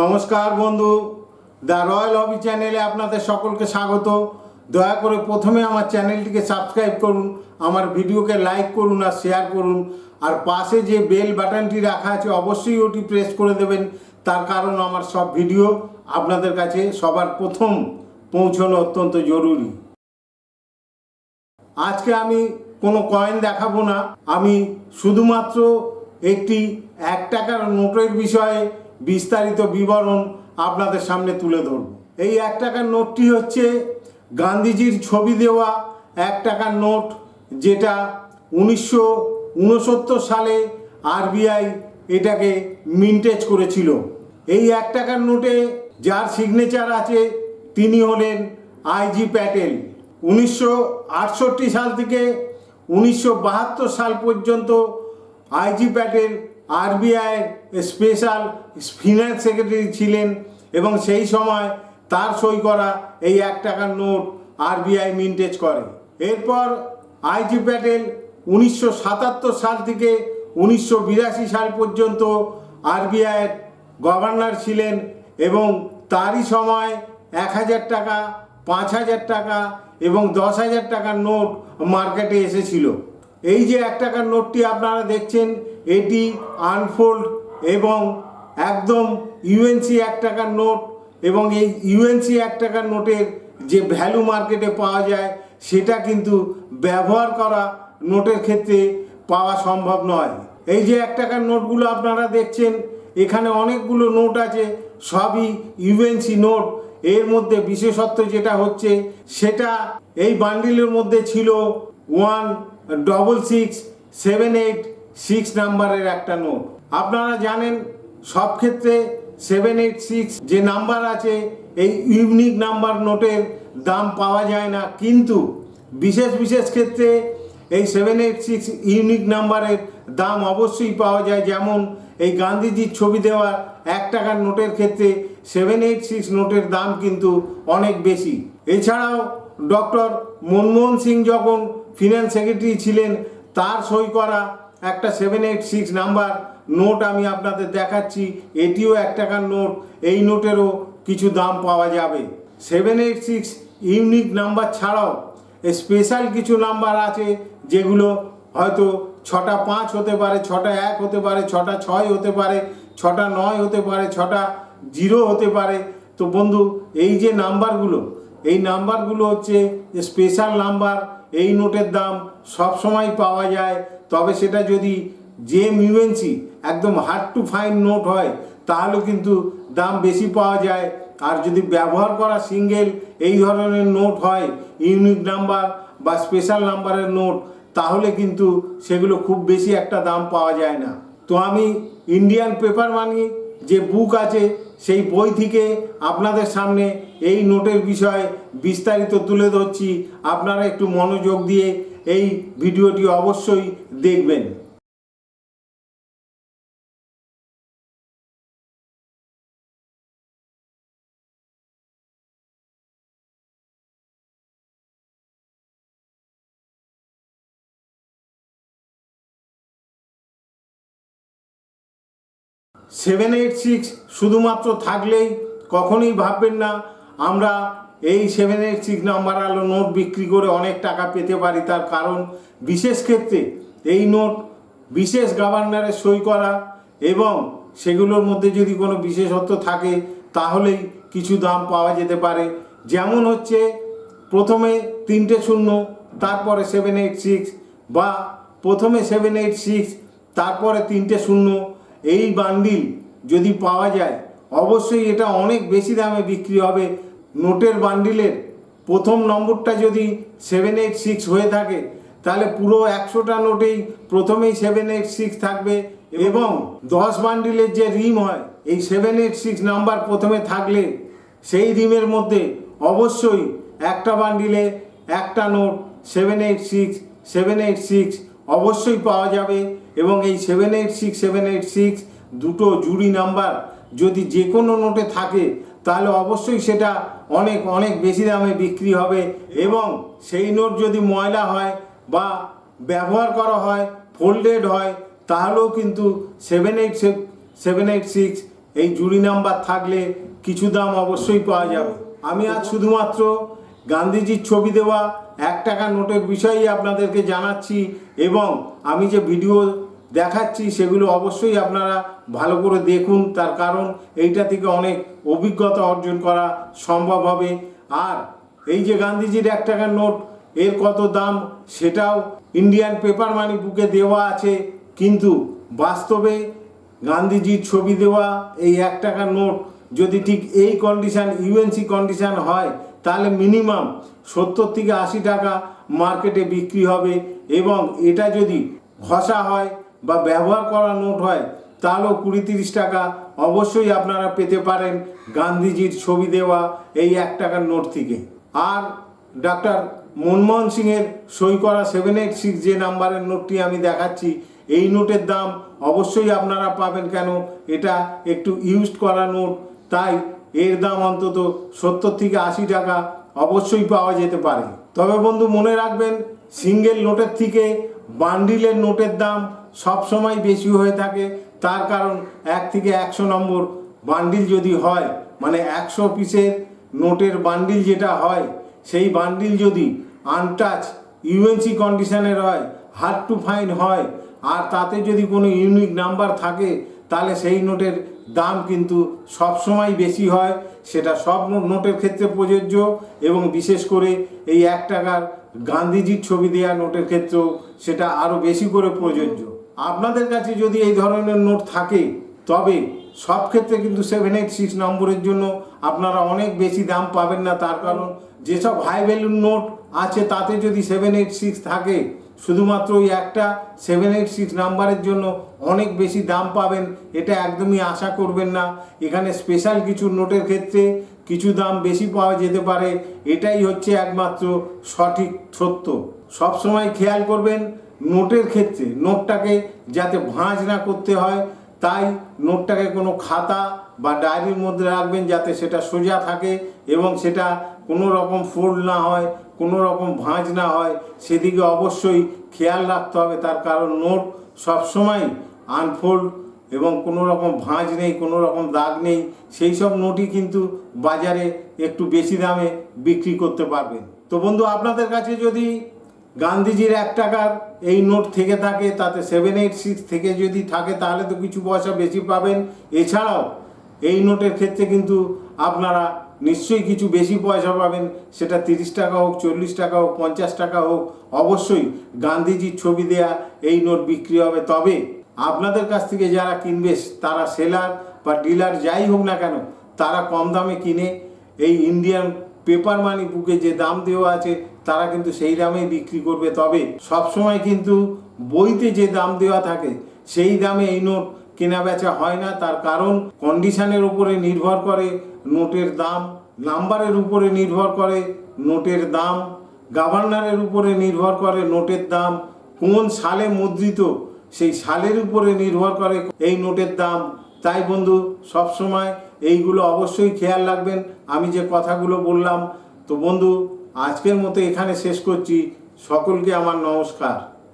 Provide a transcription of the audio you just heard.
নমস্কার বন্ধু। The royal হবি চ্যানেলে আপনাদের সকলকে স্বাগত। দয়া করে প্রথমে আমার চ্যানেলটিকে সাবস্ক্রাইব করুন, আমার ভিডিওকে লাইক করুন আর শেয়ার করুন। আর পাশে যে বেল বাটনটি রাখা আছে, অবশ্যই ওটি প্রেস করে দেবেন। তার কারণ আমার সব ভিডিও আপনাদের কাছে সবার প্রথম পৌঁছানো অত্যন্ত জরুরি। আজকে আমি কোনো কয়েন দেখাবো না। আমি শুধুমাত্র একটি এক টাকার নোটের বিষয়ে বিস্তারিত বিবরণ আপনাদের সামনে তুলে ধরব। এই এক টাকার নোটটি হচ্ছে গান্ধীজির ছবি দেওয়া এক টাকার নোট, যেটা উনিশশো উনসত্তর সালে আরবিআই এটাকে মিন্টেজ করেছিল। এই এক টাকার নোটে যার সিগনেচার আছে, তিনি হলেন আইজি প্যাটেল। উনিশশো আটষট্টি সাল থেকে উনিশশো বাহাত্তর সাল পর্যন্ত IG Patel RBI special finance secretary ছিলেন এবং সেই সময় তার সই করা এই এক টাকার নোট আরবিআই মিন্টেজ করে। এরপর আইজি প্যাটেল উনিশশো সাতাত্তর সাল থেকে উনিশশো বিরাশি সাল পর্যন্ত আরবিআইয়ের গভর্নর ছিলেন এবং তারই সময় এক হাজার টাকা, পাঁচ হাজার টাকা এবং দশ হাজার টাকার নোট মার্কেটে এসেছিল। এই যে এক টাকার নোটটি আপনারা দেখছেন এটি আনফোল্ড এবং একদম ইউএনসি এক টাকার নোট এবং এই ইউএনসি এক টাকার নোটের যে ভ্যালু মার্কেটে পাওয়া যায়, সেটা কিন্তু ব্যবহার করা নোটের ক্ষেত্রে পাওয়া সম্ভব নয়। এই যে এক টাকার নোটগুলো আপনারা দেখছেন, এখানে অনেকগুলো নোট আছে, সবই ইউএনসি নোট এর মধ্যে বিশেষত্ব যেটা হচ্ছে, সেটা এই বান্ডিলের মধ্যে ছিল one double six seven eight six নাম্বারের একটা নোট আপনারা জানেন, সব ক্ষেত্রে সেভেন এইট সিক্স যে নাম্বার আছে, এই ইউনিক নাম্বার নোটের দাম পাওয়া যায় না। কিন্তু বিশেষ বিশেষ ক্ষেত্রে এই সেভেন এইট সিক্স ইউনিক নাম্বারের দাম অবশ্যই পাওয়া যায়। যেমন এই গান্ধীজির ছবি দেওয়া এক টাকার নোটের ক্ষেত্রে সেভেন এইট সিক্স নোটের দাম কিন্তু অনেক বেশি। এছাড়াও ডক্টর মনমোহন সিং যখন ফিনান্স সেক্রেটারি ছিলেন, তার সই করা একটা seven eight six number note আমি আপনাদের দেখাচ্ছি, এটিও এক টাকার নোট এই নোটেরও কিছু দাম পাওয়া যাবে। Seven eight six unique number ছাড়াও স্পেশাল কিছু নাম্বার আছে, যেগুলো হয়তো ছটা পাঁচ হতে পারে, ছটা এক হতে পারে, ছটা ছয় হতে পারে, ছটা নয় হতে পারে, ছটা জিরো হতে পারে। তো বন্ধু, এই যে নাম্বারগুলো, এই নাম্বারগুলো হচ্ছে স্পেশাল নাম্বার এই নোটের দাম সব সময় পাওয়া যায়। তবে সেটা যদি যে ইউএনসি একদম হার্ড টু ফাইন নোট হয়, তাহলে কিন্তু দাম বেশি পাওয়া যায়। আর যদি ব্যবহার করা সিঙ্গেল এই ধরনের নোট হয় ইউনিক নাম্বার বা স্পেশাল নাম্বারের নোট তাহলে কিন্তু সেগুলো খুব বেশি একটা দাম পাওয়া যায় না। তো আমি ইন্ডিয়ান পেপার মানি যে বুক আছে, সেই বই থেকে আপনাদের সামনে এই নোটের বিষয়ে বিস্তারিত তুলে ধরছি। আপনারা একটু মনোযোগ দিয়ে এই ভিডিওটি অবশ্যই দেখবেন। সেভেন এইট সিক্স শুধুমাত্র থাকলেই কখনোই ভাববেন না আমরা এই সেভেন এইট সিক্স নাম্বার আলো নোট বিক্রি করে অনেক টাকা পেতে পারি, তার কারণ বিশেষ ক্ষেত্রে এই নোট বিশেষ গভর্নরের সই করা এবং সেগুলোর মধ্যে যদি কোনো বিশেষত্ব থাকে, তাহলেই কিছু দাম পাওয়া যেতে পারে। যেমন হচ্ছে প্রথমে তিনটে শূন্য, তারপরে সেভেন এইট সিক্স বা প্রথমে সেভেন এইট সিক্স তারপরে তিনটে শূন্য, এই বান্ডিল যদি পাওয়া যায়, অবশ্যই এটা অনেক বেশি দামে বিক্রি হবে। নোটের বান্ডিলের প্রথম নম্বরটা যদি সেভেন এইট সিক্স হয়ে থাকে, তাহলে পুরো একশোটা নোটেই প্রথমেই সেভেন এইট সিক্স থাকবে এবং দশ বান্ডিলের যে রিম হয়, এই সেভেন এইট সিক্স নাম্বার প্রথমে থাকলে সেই রিমের মধ্যে অবশ্যই একটা বান্ডিলে একটা note seven eight six seven eight six অবশ্যই পাওয়া যাবে এবং এই seven eight six seven eight six দুটো জুড়ি নাম্বার যদি যে কোনো নোটে থাকে, তাহলে অবশ্যই সেটা অনেক অনেক বেশি দামে বিক্রি হবে এবং সেই নোট যদি ময়লা হয় বা ব্যবহার করা হয় ফোল্ডেড হয়, তাহলেও কিন্তু seven eight seven eight six এই জুড়ি নাম্বার থাকলে কিছু দাম অবশ্যই পাওয়া যাবে। আমি আজ শুধুমাত্র গান্ধীজির ছবি দেওয়া এক টাকা নোটের বিষয়েই আপনাদেরকে জানাচ্ছি এবং আমি যে ভিডিও দেখাচ্ছি, সেগুলো অবশ্যই আপনারা ভালো করে দেখুন। তার কারণ এইটা থেকে অনেক অভিজ্ঞতা অর্জন করা সম্ভব হবে। আর এই যে গান্ধীজির এক টাকার নোট, এর কত দাম সেটাও ইন্ডিয়ান পেপার মানি বুকে দেওয়া আছে। কিন্তু বাস্তবে গান্ধীজির ছবি দেওয়া এই এক টাকার নোট যদি ঠিক এই কন্ডিশন ইউএনসি কন্ডিশন হয়, তাহলে মিনিমাম সত্তর থেকে আশি টাকা মার্কেটে বিক্রি হবে। এবং এটা যদি ঘষা হয় বা ব্যবহার করা নোট হয়, তাহলেও কুড়ি তিরিশ টাকা অবশ্যই আপনারা পেতে পারেন গান্ধীজির ছবি দেওয়া এই এক টাকার নোট থেকে। আর ডাক্তার মনমোহন সিংয়ের সই করা সেভেন এইট সিক্স যে নাম্বারের নোটটি আমি দেখাচ্ছি, এই নোটের দাম অবশ্যই আপনারা পাবেন কেন? এটা একটু ইউজড করা নোট, তাই এর দাম অন্তত সত্তর থেকে আশি টাকা অবশ্যই পাওয়া যেতে পারে। তবে বন্ধু মনে রাখবেন, সিঙ্গেল নোটের থেকে বান্ডিলের নোটের দাম সবসময় বেশি হয়ে থাকে। তার কারণ এক থেকে একশো নম্বর বান্ডিল যদি হয় মানে একশো পিসের নোটের বান্ডিল যেটা হয়, সেই বান্ডিল যদি আনটাচ ইউএনসি কন্ডিশনের হয় হার্ড টু ফাইন হয়, আর তাতে যদি কোনো ইউনিক নাম্বার থাকে, তাহলে সেই নোটের দাম কিন্তু সবসময় বেশি হয়। সেটা সব নোটের ক্ষেত্রে প্রযোজ্য এবং বিশেষ করে এই এক টাকার গান্ধীজির ছবি দেওয়া নোটের ক্ষেত্রেও সেটা আরও বেশি করে প্রযোজ্য। আপনাদের কাছে যদি এই ধরনের নোট থাকে, তবে সব ক্ষেত্রে কিন্তু সেভেন এইট সিক্স নম্বরের জন্য আপনারা অনেক বেশি দাম পাবেন না। তার কারণ যেসব হাই ভ্যালুর নোট আছে, তাতে যদি সেভেন এইট সিক্স থাকে, শুধুমাত্র ওই একটা সেভেন এইট সিক্স নাম্বারের জন্য অনেক বেশি দাম পাবেন। এটা একদমই আশা করবেন না। এখানে স্পেশাল কিছু নোটের ক্ষেত্রে কিছু দাম বেশি পাওয়া যেতে পারে, এটাই হচ্ছে একমাত্র সঠিক সত্য। সবসময় খেয়াল করবেন নোটের ক্ষেত্রে, নোটটাকে যাতে ভাঁজ না করতে হয়, তাই নোটটাকে কোনো খাতা বা ডায়েরির মধ্যে রাখবেন যাতে সেটা সোজা থাকে এবং সেটা কোনো রকম ফোল্ড না হয়, কোনো রকম ভাঁজ না হয়। সেদিকে অবশ্যই খেয়াল রাখতে হবে, তার কারণ নোট সবসময় আনফোল্ড এবং কোনো রকম ভাঁজ নেই, কোনো রকম দাগ নেই, সেই সব নোটই কিন্তু বাজারে একটু বেশি দামে বিক্রি করতে পারবেন। তো বন্ধু, আপনাদের কাছে যদি গান্ধীজির এক টাকার এই নোট থেকে থাকে, তাতে সেভেন এইট সিক্স থেকে যদি থাকে, তাহলে তো কিছু পয়সা বেশি পাবেন। এছাড়াও এই নোটের ক্ষেত্রে কিন্তু আপনারা নিশ্চয়ই কিছু বেশি পয়সা পাবেন। সেটা তিরিশ টাকা হোক, চল্লিশ টাকা হোক, পঞ্চাশ টাকা হোক, অবশ্যই গান্ধীজির ছবি দেয়া এই নোট বিক্রি হবে। তবে আপনাদের কাছ থেকে যারা কিনবে, তারা সেলার বা ডিলার যাই হোক না কেন, তারা কম দামে কিনে এই ইন্ডিয়ান পেপার মানি বুকে যে দাম দেওয়া আছে, তারা কিন্তু সেই দামেই বিক্রি করবে। তবে সবসময় কিন্তু বইতে যে দাম দেওয়া থাকে, সেই দামে এই নোট কেনা বেচা হয় না। তার কারণ কন্ডিশনের উপরে নির্ভর করে নোটের দাম, নাম্বারের উপরে নির্ভর করে নোটের দাম গভর্নরের উপরে নির্ভর করে নোটের দাম, কোন সালে মুদ্রিত সেই সালের উপরে নির্ভর করে এই নোটের দাম। তাই বন্ধু সবসময় এইগুলো অবশ্যই খেয়াল রাখবেন। আমি যে কথাগুলো বললাম, তো বন্ধু, আজকের মতো এখানে শেষ করছি। সকলকে আমার নমস্কার।